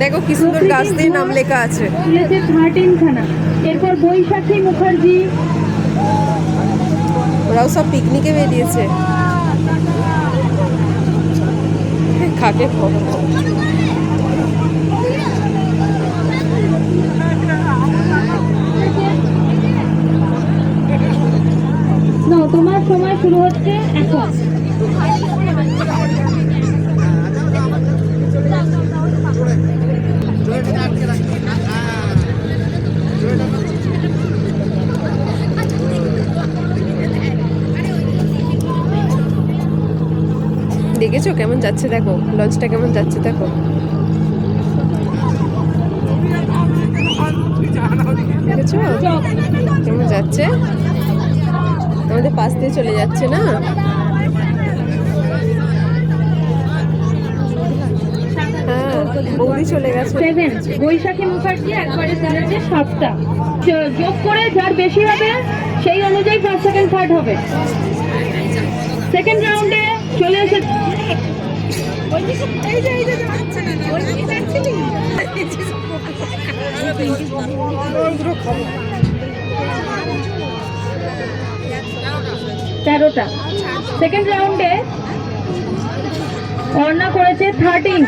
দেখো কি সুন্দর গাছ দিয়ে নাম লেখা আছে। থার্টিন খানা এরপর বৈশাখী মুখার্জি। ওরাও সব পিকনিকে বেরিয়েছে। খাকে তোমার সময় শুরু হচ্ছে এখন। দেখেছ? কেমন যাচ্ছে দেখো? লঞ্চটা কেমন যাচ্ছে দেখো? দেখেছ? কেমন যাচ্ছে? আমাদের পাশ দিয়ে চলে যাচ্ছে না? হ্যাঁ চলে গেছে। বৈশাখী মুখার্জি একবারে যোগ করে যার বেশি হবে, সেই অনুযায়ী ফার্স্ট সেকেন্ড থার্ড হবে। সেকেন্ড রাউন্ডে চলে এসে তেরোটা। সেকেন্ড রাউন্ডে অর্ণা করেছে থার্টিন